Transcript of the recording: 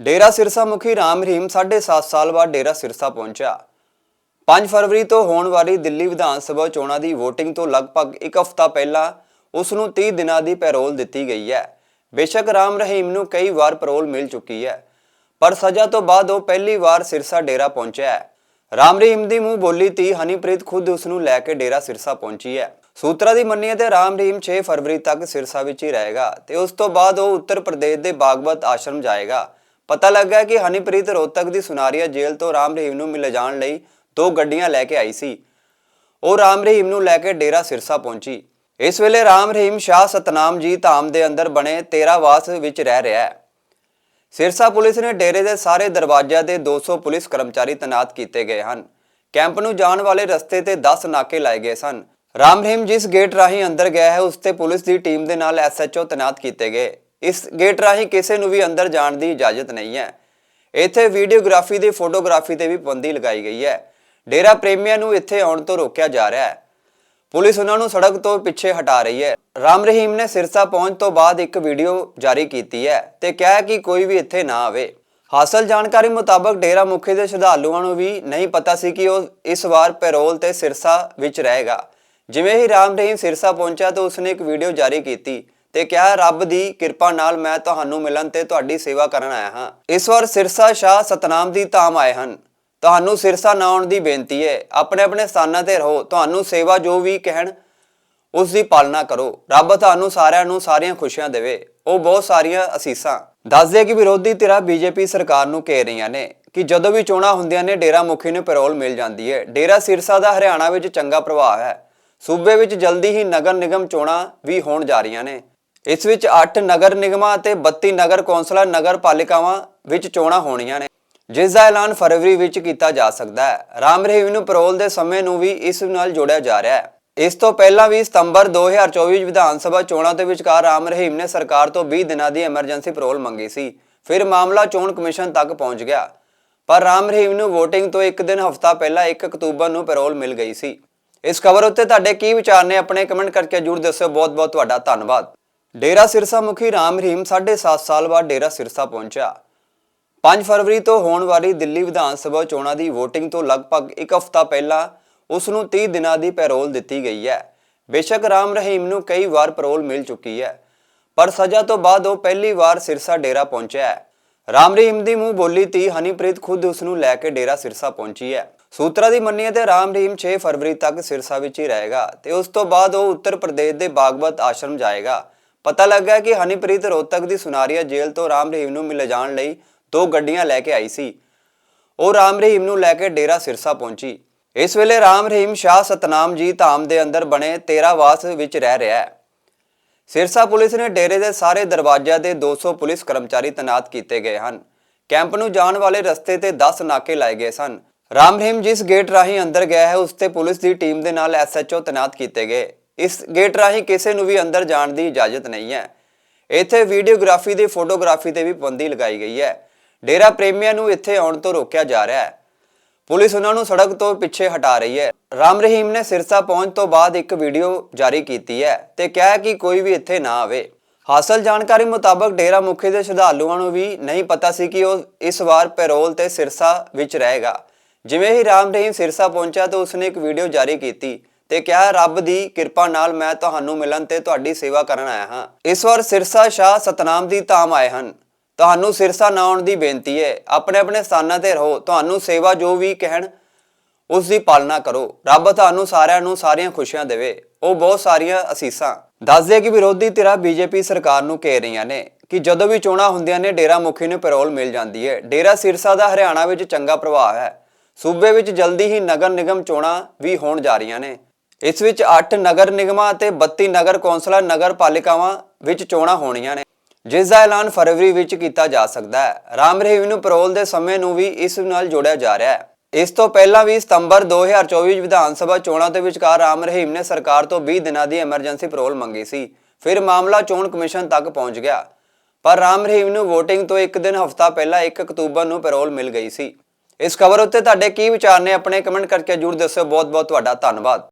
ਡੇਰਾ ਸਿਰਸਾ ਮੁਖੀ ਰਾਮ ਰਹੀਮ 7.5 ਸਾਲ ਬਾਅਦ ਡੇਰਾ ਸਿਰਸਾ ਪਹੁੰਚਿਆ। 5 ਫਰਵਰੀ ਤੋਂ ਹੋਣ ਵਾਲੀ ਦਿੱਲੀ ਵਿਧਾਨ ਸਭਾ ਚੋਣਾਂ ਦੀ VOTING ਤੋਂ ਲਗਭਗ ਇੱਕ ਹਫ਼ਤਾ ਪਹਿਲਾਂ ਉਸ ਨੂੰ 30 ਦਿਨਾਂ ਦੀ ਪੈਰੋਲ ਦਿੱਤੀ ਗਈ ਹੈ। ਬੇਸ਼ੱਕ ਰਾਮ ਰਹੀਮ ਨੂੰ ਕਈ ਵਾਰ ਪੈਰੋਲ ਮਿਲ ਚੁੱਕੀ ਹੈ, ਪਰ ਸਜ਼ਾ ਤੋਂ ਬਾਅਦ ਉਹ ਪਹਿਲੀ ਵਾਰ ਸਿਰਸਾ ਡੇਰਾ ਪਹੁੰਚਿਆ ਹੈ। ਰਾਮ ਰਹੀਮ ਦੀ ਮੂੰਹ ਬੋਲੀ ਤੀ ਹਨੀਪ੍ਰੀਤ ਖੁਦ ਉਸ ਨੂੰ ਲੈ ਕੇ ਡੇਰਾ ਸਿਰਸਾ ਪਹੁੰਚੀ ਹੈ। ਸੂਤਰਾਂ ਦੀ ਮੰਨੀਏ ਤੇ ਰਾਮ ਰਹੀਮ 6 ਫਰਵਰੀ ਤੱਕ ਸਿਰਸਾ ਵਿੱਚ ਹੀ ਰਹੇਗਾ ਤੇ ਉਸ ਤੋਂ ਬਾਅਦ ਉਹ ਉੱਤਰ ਪ੍ਰਦੇਸ਼ ਦੇ ਬਾਗਵਤ ਆਸ਼ਰਮ ਜਾਏਗਾ। ਪਤਾ ਲੱਗਾ ਕਿ ਹਨੀਪ੍ਰੀਤ ਰੋਹਤਕ ਦੀ ਸੁਨਾਰੀਆ ਜੇਲ੍ਹ ਤੋਂ ਰਾਮ ਰਹੀਮ ਨੂੰ ਮਿਲ ਜਾਣ ਲਈ ਦੋ ਗੱਡੀਆਂ ਲੈ ਕੇ ਆਈ ਸੀ। ਉਹ ਰਾਮ ਰਹੀਮ ਨੂੰ ਲੈ ਕੇ ਡੇਰਾ ਸਿਰਸਾ ਪਹੁੰਚੀ। ਇਸ ਵੇਲੇ ਰਾਮ ਰਹੀਮ ਸ਼ਾਹ ਸਤਨਾਮ ਜੀ ਧਾਮ ਦੇ ਅੰਦਰ ਬਣੇ ਤੇਰਾਵਾਸ ਵਿੱਚ ਰਹਿ ਰਿਹਾ ਹੈ। ਸਿਰਸਾ ਪੁਲਿਸ ਨੇ ਡੇਰੇ ਦੇ ਸਾਰੇ ਦਰਵਾਜ਼ਿਆਂ ਤੇ 200 ਪੁਲਿਸ ਕਰਮਚਾਰੀ ਤੈਨਾਤ ਕੀਤੇ ਗਏ ਹਨ। ਕੈਂਪ ਨੂੰ ਜਾਣ ਵਾਲੇ ਰਸਤੇ ਤੇ 10 ਨਾਕੇ ਲਾਏ ਗਏ ਸਨ। ਰਾਮ ਰਹੀਮ ਜਿਸ ਗੇਟ ਰਾਹੀਂ ਅੰਦਰ ਗਿਆ ਹੈ, ਉਸ ਤੇ ਪੁਲਿਸ ਦੀ ਟੀਮ ਦੇ ਨਾਲ ਐਸਐਚਓ ਤੈਨਾਤ ਕੀਤੇ ਗਏ। ਇਸ ਗੇਟ ਰਾਹੀਂ ਕਿਸੇ ਨੂੰ ਵੀ ਅੰਦਰ ਜਾਣ ਦੀ ਇਜਾਜ਼ਤ ਨਹੀਂ ਹੈ। ਇੱਥੇ ਵੀਡੀਓਗ੍ਰਾਫੀ ਤੇ ਫੋਟੋਗ੍ਰਾਫੀ ਤੇ ਵੀ ਪਾਬੰਦੀ ਲਗਾਈ ਗਈ ਹੈ। ਡੇਰਾ ਪ੍ਰੇਮੀਆਂ ਨੂੰ ਇੱਥੇ ਆਉਣ ਤੋਂ ਰੋਕਿਆ ਜਾ ਰਿਹਾ ਹੈ। ਪੁਲਿਸ ਉਹਨਾਂ ਨੂੰ ਸੜਕ ਤੋਂ ਪਿੱਛੇ ਹਟਾ ਰਹੀ ਹੈ। ਰਾਮ ਰਹੀਮ ਨੇ ਸਿਰਸਾ ਪਹੁੰਚ ਤੋਂ ਬਾਅਦ ਇੱਕ ਵੀਡੀਓ ਜਾਰੀ ਕੀਤੀ ਹੈ ਤੇ ਕਿਹਾ ਕਿ ਕੋਈ ਵੀ ਇੱਥੇ ਨਾ ਆਵੇ। ਹਾਸਲ ਜਾਣਕਾਰੀ ਮੁਤਾਬਕ ਡੇਰਾ ਮੁਖੀ ਦੇ ਸ਼ਰਧਾਲੂਆਂ ਨੂੰ ਵੀ ਨਹੀਂ ਪਤਾ ਸੀ ਕਿ ਉਹ ਇਸ ਵਾਰ ਪੈਰੋਲ ਤੇ ਸਿਰਸਾ ਵਿੱਚ ਰਹੇਗਾ। ਜਿਵੇਂ ਹੀ ਰਾਮ ਰਹੀਮ ਸਿਰਸਾ ਪਹੁੰਚਿਆ ਤਾਂ ਉਸਨੇ ਇੱਕ ਵੀਡੀਓ ਜਾਰੀ ਕੀਤੀ। ਤੇ ਕਿਹਾ, ਰੱਬ ਦੀ ਕਿਰਪਾ ਨਾਲ ਮੈਂ ਤੁਹਾਨੂੰ ਮਿਲਣ ਤੇ ਤੁਹਾਡੀ ਸੇਵਾ ਕਰਨ ਆਇਆ ਹਾਂ। ਇਸ ਵਾਰ ਸਿਰਸਾ ਸ਼ਾਹ ਸਤਨਾਮ ਦੀ ਧਾਮ ਆਏ ਹਨ। ਤੁਹਾਨੂੰ ਸਿਰਸਾ ਨਾ ਆਉਣ ਦੀ ਬੇਨਤੀ ਹੈ ਆਪਣੇ ਆਪਣੇ ਸਥਾਨਾਂ ਤੇ ਰਹੋ। ਤੁਹਾਨੂੰ ਸੇਵਾ ਜੋ ਵੀ ਕਹਿਣ, ਉਸ ਦੀ ਪਾਲਣਾ ਕਰੋ। ਰੱਬ ਤੁਹਾਨੂੰ ਸਾਰਿਆਂ ਨੂੰ ਸਾਰੀਆਂ ਖੁਸ਼ੀਆਂ ਦੇਵੇ। ਉਹ ਬਹੁਤ ਸਾਰੀਆਂ ਅਸੀਸਾਂ। ਦੱਸਦੇ ਕਿ ਵਿਰੋਧੀ ਧਿਰਾਂ ਬੀਜੇਪੀ ਸਰਕਾਰ ਨੂੰ ਘੇਰ ਰਹੀਆਂ ਨੇ ਕਿ ਜਦੋਂ ਵੀ ਚੋਣਾਂ ਹੁੰਦੀਆਂ ਨੇ, ਡੇਰਾ ਮੁਖੀ ਨੂੰ ਪੈਰੋਲ ਮਿਲ ਜਾਂਦੀ ਹੈ ਡੇਰਾ ਸਿਰਸਾ ਦਾ ਹਰਿਆਣਾ ਵਿੱਚ ਚੰਗਾ ਪ੍ਰਭਾਵ ਹੈ। ਸੂਬੇ ਵਿੱਚ ਜਲਦੀ ਹੀ ਨਗਰ ਨਿਗਮ ਚੋਣਾਂ ਵੀ ਹੋਣ ਜਾ ਰਹੀਆਂ ਨੇ। ਇਸ ਵਿੱਚ 8 ਨਗਰ ਨਿਗਮਾਂ ਅਤੇ 32 ਨਗਰ ਕੌਂਸਲਾਂ, ਨਗਰ ਪਾਲਿਕਾਵਾਂ ਵਿੱਚ ਚੋਣਾਂ ਹੋਣੀਆਂ ਨੇ, ਜਿਸ ਦਾ ਐਲਾਨ ਫਰਵਰੀ ਵਿੱਚ ਕੀਤਾ ਜਾ ਸਕਦਾ ਹੈ। ਰਾਮ ਰਹੀਮ ਨੂੰ ਪੈਰੋਲ ਦੇ ਸਮੇਂ ਨੂੰ ਵੀ ਇਸ ਨਾਲ ਜੋੜਿਆ ਜਾ ਰਿਹਾ ਹੈ। ਇਸ ਤੋਂ ਪਹਿਲਾਂ ਵੀ ਸਤੰਬਰ 2024 ਵਿੱਚ ਵਿਧਾਨ ਸਭਾ ਚੋਣਾਂ ਦੇ ਵਿਚਕਾਰ ਰਾਮ ਰਹੀਮ ਨੇ ਸਰਕਾਰ ਤੋਂ 20 ਦਿਨਾਂ ਦੀ ਐਮਰਜੈਂਸੀ ਪੈਰੋਲ ਮੰਗੀ ਸੀ। ਫਿਰ ਮਾਮਲਾ ਚੋਣ ਕਮਿਸ਼ਨ ਤੱਕ ਪਹੁੰਚ ਗਿਆ। ਪਰ ਰਾਮ ਰਹੀਮ ਨੂੰ VOTING ਤੋਂ ਇੱਕ ਦਿਨ, ਹਫ਼ਤਾ ਪਹਿਲਾਂ 1 ਅਕਤੂਬਰ ਨੂੰ ਪੈਰੋਲ ਮਿਲ ਗਈ ਸੀ। ਇਸ ਖਬਰ ਉੱਤੇ ਤੁਹਾਡੇ ਕੀ ਵਿਚਾਰ ਨੇ, ਆਪਣੇ ਕਮੈਂਟ ਕਰਕੇ ਜਰੂਰ ਦੱਸਿਓ। ਬਹੁਤ ਬਹੁਤ ਤੁਹਾਡਾ ਧੰਨਵਾਦ। ਡੇਰਾ ਸਿਰਸਾ ਮੁਖੀ ਰਾਮ ਰਹੀਮ 7.5 ਸਾਲ ਬਾਅਦ ਡੇਰਾ ਸਿਰਸਾ ਪਹੁੰਚਿਆ। 5 ਫਰਵਰੀ ਤੋਂ ਹੋਣ ਵਾਲੀ ਦਿੱਲੀ ਵਿਧਾਨ ਸਭਾ ਚੋਣਾਂ ਦੀ VOTING ਤੋਂ ਲਗਭਗ ਇੱਕ ਹਫ਼ਤਾ ਪਹਿਲਾਂ ਉਸ ਨੂੰ 30 ਦਿਨਾਂ ਦੀ ਪੈਰੋਲ ਦਿੱਤੀ ਗਈ ਹੈ। ਬੇਸ਼ੱਕ ਰਾਮ ਰਹੀਮ ਨੂੰ ਕਈ ਵਾਰ ਪੈਰੋਲ ਮਿਲ ਚੁੱਕੀ ਹੈ, ਪਰ ਸਜ਼ਾ ਤੋਂ ਬਾਅਦ ਉਹ ਪਹਿਲੀ ਵਾਰ ਸਿਰਸਾ ਡੇਰਾ ਪਹੁੰਚਿਆ ਹੈ। ਰਾਮ ਰਹੀਮ ਦੀ ਮੂੰਹ ਬੋਲੀ ਤੀ ਹਨੀਪ੍ਰੀਤ ਖੁਦ ਉਸ ਨੂੰ ਲੈ ਕੇ ਡੇਰਾ ਸਿਰਸਾ ਪਹੁੰਚੀ ਹੈ। ਸੂਤਰਾਂ ਦੀ ਮੰਨੀਏ ਤੇ ਰਾਮ ਰਹੀਮ 6 ਫਰਵਰੀ ਤੱਕ ਸਿਰਸਾ ਵਿੱਚ ਹੀ ਰਹੇਗਾ ਤੇ ਉਸ ਤੋਂ ਬਾਅਦ ਉਹ ਉੱਤਰ ਪ੍ਰਦੇਸ਼ ਦੇ ਬਾਗਵਤ ਆਸ਼ਰਮ ਜਾਏਗਾ। ਪਤਾ ਲੱਗਾ ਕਿ ਹਨੀਪ੍ਰੀਤ ਰੋਹਤਕ ਦੀ ਸੁਨਾਰੀਆ ਜੇਲ੍ਹ ਤੋਂ ਰਾਮ ਰਹੀਮ ਨੂੰ ਮਿਲ ਜਾਣ ਲਈ ਦੋ ਗੱਡੀਆਂ ਲੈ ਕੇ ਆਈ ਸੀ। ਉਹ ਰਾਮ ਰਹੀਮ ਨੂੰ ਲੈ ਕੇ ਡੇਰਾ ਸਿਰਸਾ ਪਹੁੰਚੀ। ਇਸ ਵੇਲੇ ਰਾਮ ਰਹੀਮ ਸ਼ਾਹ ਸਤਨਾਮ ਜੀ ਧਾਮ ਦੇ ਅੰਦਰ ਬਣੇ ਤੇਰਾਵਾਸ ਵਿੱਚ ਰਹਿ ਰਿਹਾ ਹੈ। ਸਿਰਸਾ ਪੁਲਿਸ ਨੇ ਡੇਰੇ ਦੇ ਸਾਰੇ ਦਰਵਾਜ਼ਿਆਂ ਤੇ 200 ਪੁਲਿਸ ਕਰਮਚਾਰੀ ਤੈਨਾਤ ਕੀਤੇ ਗਏ ਹਨ। ਕੈਂਪ ਨੂੰ ਜਾਣ ਵਾਲੇ ਰਸਤੇ ਤੇ 10 ਨਾਕੇ ਲਾਏ ਗਏ ਸਨ। ਰਾਮ ਰਹੀਮ ਜਿਸ ਗੇਟ ਰਾਹੀਂ ਅੰਦਰ ਗਿਆ ਹੈ, ਉਸ ਤੇ ਪੁਲਿਸ ਦੀ ਟੀਮ ਦੇ ਨਾਲ ਐਸਐਚਓ ਤੈਨਾਤ ਕੀਤੇ ਗਏ। ਇਸ ਗੇਟ ਰਾਹੀਂ ਕਿਸੇ ਨੂੰ ਵੀ ਅੰਦਰ ਜਾਣ ਦੀ ਇਜਾਜ਼ਤ ਨਹੀਂ ਹੈ। ਇੱਥੇ ਵੀਡੀਓਗ੍ਰਾਫੀ ਤੇ ਫੋਟੋਗ੍ਰਾਫੀ ਤੇ ਵੀ ਪਾਬੰਦੀ ਲਗਾਈ ਗਈ ਹੈ। ਡੇਰਾ ਪ੍ਰੇਮੀਆਂ ਨੂੰ ਇੱਥੇ ਆਉਣ ਤੋਂ ਰੋਕਿਆ ਜਾ ਰਿਹਾ ਹੈ। ਪੁਲਿਸ ਉਹਨਾਂ ਨੂੰ ਸੜਕ ਤੋਂ ਪਿੱਛੇ ਹਟਾ ਰਹੀ ਹੈ। ਰਾਮ ਰਹੀਮ ਨੇ ਸਿਰਸਾ ਪਹੁੰਚ ਤੋਂ ਬਾਅਦ ਇੱਕ ਵੀਡੀਓ ਜਾਰੀ ਕੀਤੀ ਹੈ ਤੇ ਕਿਹਾ ਕਿ ਕੋਈ ਵੀ ਇੱਥੇ ਨਾ ਆਵੇ। ਹਾਸਲ ਜਾਣਕਾਰੀ ਮੁਤਾਬਕ ਡੇਰਾ ਮੁਖੀ ਦੇ ਸ਼ਰਧਾਲੂਆਂ ਨੂੰ ਵੀ ਨਹੀਂ ਪਤਾ ਸੀ ਕਿ ਉਹ ਇਸ ਵਾਰ ਪੈਰੋਲ ਤੇ ਸਿਰਸਾ ਵਿੱਚ ਰਹੇਗਾ। ਜਿਵੇਂ ਹੀ ਰਾਮ ਰਹੀਮ ਸਿਰਸਾ ਪਹੁੰਚਿਆ ਤਾਂ ਉਸਨੇ ਇੱਕ ਵੀਡੀਓ ਜਾਰੀ ਕੀਤੀ। ਤੇ ਕਿਹਾ, ਰੱਬ ਦੀ ਕਿਰਪਾ ਨਾਲ ਮੈਂ ਤੁਹਾਨੂੰ ਮਿਲਣ ਤੇ ਤੁਹਾਡੀ ਸੇਵਾ ਕਰਨ ਆਇਆ ਹਾਂ। ਇਸ ਵਾਰ ਸਿਰਸਾ ਸ਼ਾਹ ਸਤਨਾਮ ਦੀ ਧਾਮ ਆਏ ਹਨ। ਤੁਹਾਨੂੰ ਸਿਰਸਾ ਨਾ ਆਉਣ ਦੀ ਬੇਨਤੀ ਹੈ। ਆਪਣੇ ਆਪਣੇ ਸਥਾਨਾਂ ਤੇ ਰਹੋ। ਤੁਹਾਨੂੰ ਸੇਵਾ ਜੋ ਵੀ ਕਹਿਣ, ਉਸ ਦੀ ਪਾਲਣਾ ਕਰੋ। ਰੱਬ ਤੁਹਾਨੂੰ ਸਾਰਿਆਂ ਨੂੰ ਸਾਰੀਆਂ ਖੁਸ਼ੀਆਂ ਦੇਵੇ। ਉਹ ਬਹੁਤ ਸਾਰੀਆਂ ਅਸੀਸਾਂ। ਦੱਸਦੇ ਕਿ ਵਿਰੋਧੀ ਧਿਰਾਂ ਬੀਜੇਪੀ ਸਰਕਾਰ ਨੂੰ ਘੇਰ ਰਹੀਆਂ ਨੇ ਕਿ ਜਦੋਂ ਵੀ ਚੋਣਾਂ ਹੁੰਦੀਆਂ ਨੇ, ਡੇਰਾ ਮੁਖੀ ਨੂੰ ਪੈਰੋਲ ਮਿਲ ਜਾਂਦੀ ਹੈ। ਡੇਰਾ ਸਿਰਸਾ ਦਾ ਹਰਿਆਣਾ ਵਿੱਚ ਚੰਗਾ ਪ੍ਰਭਾਵ ਹੈ। ਸੂਬੇ ਵਿੱਚ ਜਲਦੀ ਹੀ ਨਗਰ ਨਿਗਮ ਚੋਣਾਂ ਵੀ ਹੋਣ ਜਾ ਰਹੀਆਂ ਨੇ। ਇਸ ਵਿੱਚ 8 ਨਗਰ ਨਿਗਮਾਂ ਅਤੇ 32 ਨਗਰ ਕੌਂਸਲਾਂ, ਨਗਰ ਪਾਲਿਕਾਵਾਂ ਵਿੱਚ ਚੋਣਾਂ ਹੋਣੀਆਂ ਨੇ, ਜਿਸ ਦਾ ਐਲਾਨ ਫਰਵਰੀ ਵਿੱਚ ਕੀਤਾ ਜਾ ਸਕਦਾ ਹੈ। ਰਾਮ ਰਹੀਮ ਨੂੰ ਪੈਰੋਲ ਦੇ ਸਮੇਂ ਨੂੰ ਵੀ ਇਸ ਨਾਲ ਜੋੜਿਆ ਜਾ ਰਿਹਾ ਹੈ। ਇਸ ਤੋਂ ਪਹਿਲਾਂ ਵੀ ਸਤੰਬਰ 2024 ਵਿੱਚ ਵਿਧਾਨ ਸਭਾ ਚੋਣਾਂ ਦੇ ਵਿਚਕਾਰ ਰਾਮ ਰਹੀਮ ਨੇ ਸਰਕਾਰ ਤੋਂ 20 ਦਿਨਾਂ ਦੀ ਐਮਰਜੈਂਸੀ ਪੈਰੋਲ ਮੰਗੀ ਸੀ। ਫਿਰ ਮਾਮਲਾ ਚੋਣ ਕਮਿਸ਼ਨ ਤੱਕ ਪਹੁੰਚ ਗਿਆ। ਪਰ ਰਾਮ ਰਹੀਮ ਨੂੰ VOTING ਤੋਂ ਇੱਕ ਦਿਨ ਹਫ਼ਤਾ ਪਹਿਲਾਂ 1 ਅਕਤੂਬਰ ਨੂੰ ਪੈਰੋਲ ਮਿਲ ਗਈ ਸੀ। ਇਸ ਖਬਰ ਉੱਤੇ ਤੁਹਾਡੇ ਕੀ ਵਿਚਾਰ ਨੇ, ਆਪਣੇ ਕਮੈਂਟ ਕਰਕੇ ਜਰੂਰ ਦੱਸਿਓ। ਬਹੁਤ ਬਹੁਤ ਤੁਹਾਡਾ ਧੰਨਵਾਦ।